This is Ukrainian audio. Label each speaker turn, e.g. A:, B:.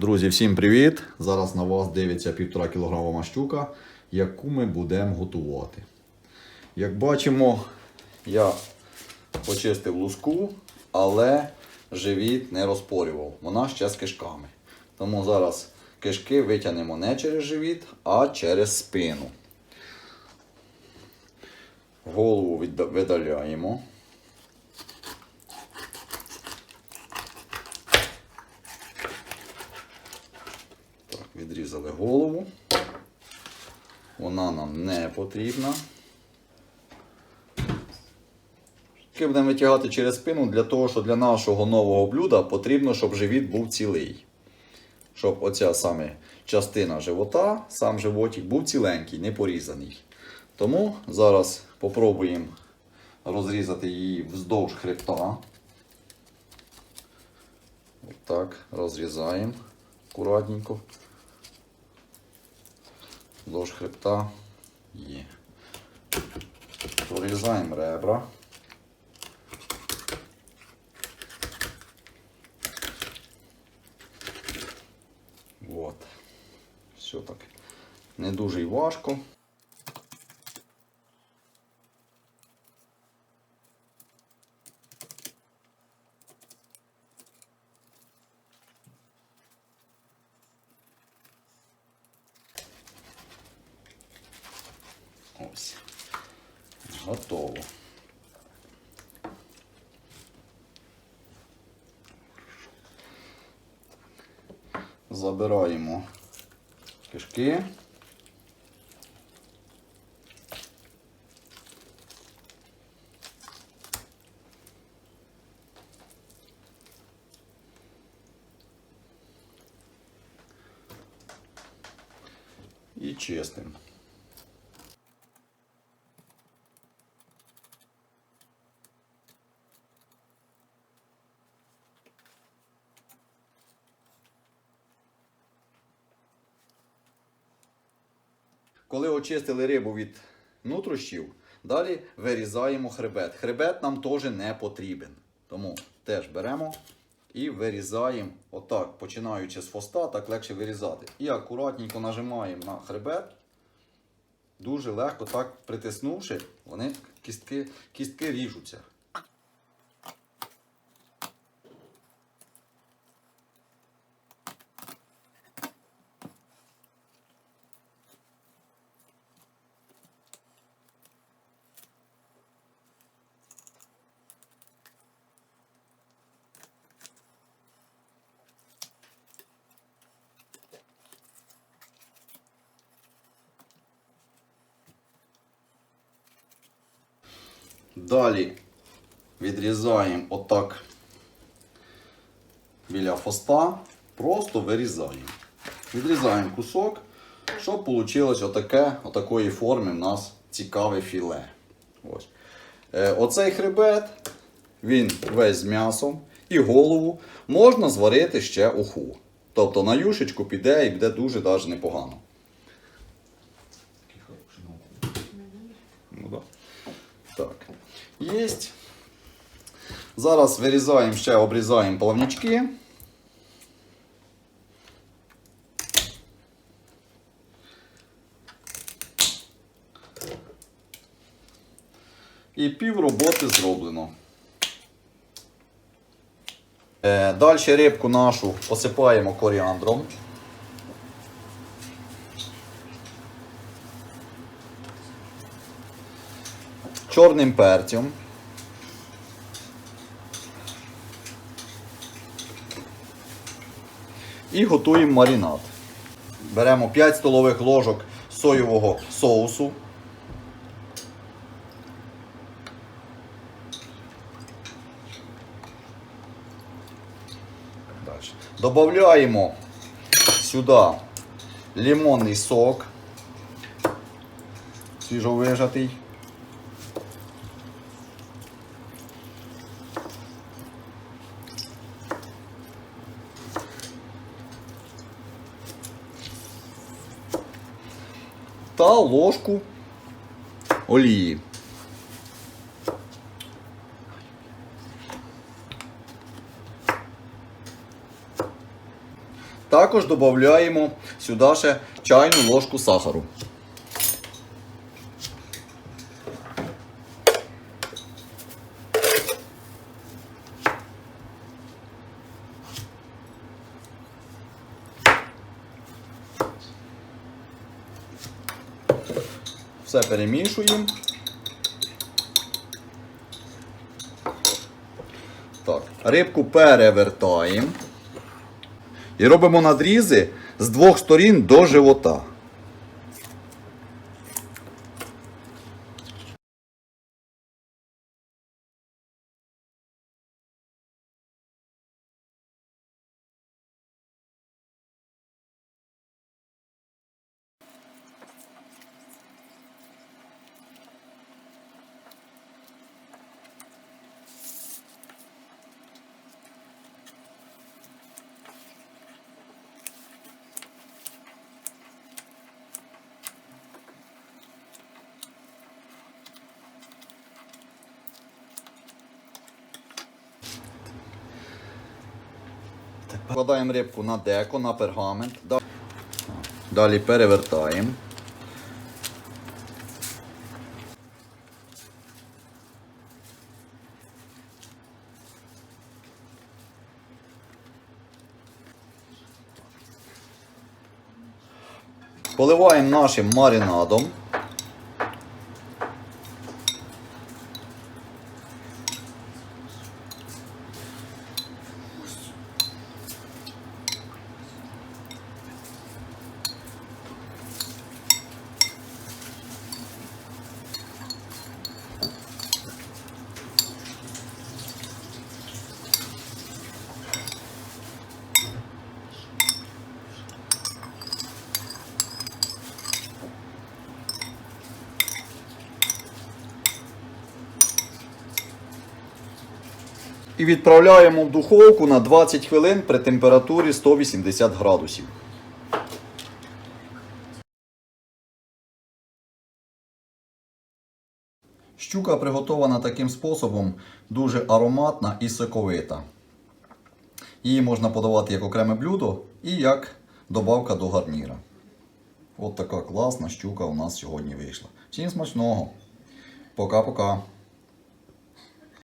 A: Друзі, всім привіт! Зараз на вас дивиться 1,5 кг мащука, яку ми будемо готувати. Як бачимо, я почистив луску, але живіт не розпорював. Вона ще з кишками. Тому зараз кишки витягнемо не через живіт, а через спину. Голову видаляємо. Відрізали голову. Вона нам не потрібна. Тільки будемо витягати через спину для того, що для нашого нового блюда потрібно, щоб живіт був цілий. Щоб оця саме частина живота, сам животик був ціленький, не порізаний. Тому зараз попробуємо розрізати її вздовж хребта. Отак, розрізаємо акуратненько. Вздовж хребта є. Прорізаємо ребра. От. Все так. Не дуже й важко. Ось. Готово. Забираємо кишки. І. Коли очистили рибу від нутрощів, далі вирізаємо хребет. Хребет нам теж не потрібен. Тому теж беремо і вирізаємо отак, починаючи з хвоста, так легше вирізати. І акуратненько нажимаємо на хребет. Дуже легко так притиснувши, вони кістки, кістки ріжуться. Далі відрізаємо отак біля фоста, просто вирізаємо. Відрізаємо кусок, щоб вийшло отаке, отакої форми в нас цікаве філе. Ось. Е, оцей хребет, він весь з м'ясом і голову можна зварити ще уху. Тобто на юшечку піде і буде дуже навіть непогано. Єсть. Зараз вирізаємо ще обрізаємо плавнички. І пів роботи зроблено. Е, Далі рибку нашу посипаємо коріандром. Чорним перцем. І готуємо маринад. Беремо 5 столових ложок соєвого соусу. Добавляємо сюди лимонний сок, свіжовижатий. Та ложку олії. Також додаємо сюди ще чайну ложку сахару. Все перемішуємо. Так, рибку перевертаємо. І робимо надрізи з двох сторін до живота. Вкладаємо рибку на деко, на пергамент. Далі перевертаємо. Поливаємо нашим маринадом. І відправляємо в духовку на 20 хвилин при температурі 180 градусів. Щука приготована таким способом дуже ароматна і соковита. Її можна подавати як окреме блюдо і як добавка до гарніра. От така класна щука у нас сьогодні вийшла. Всім смачного! Пока-пока!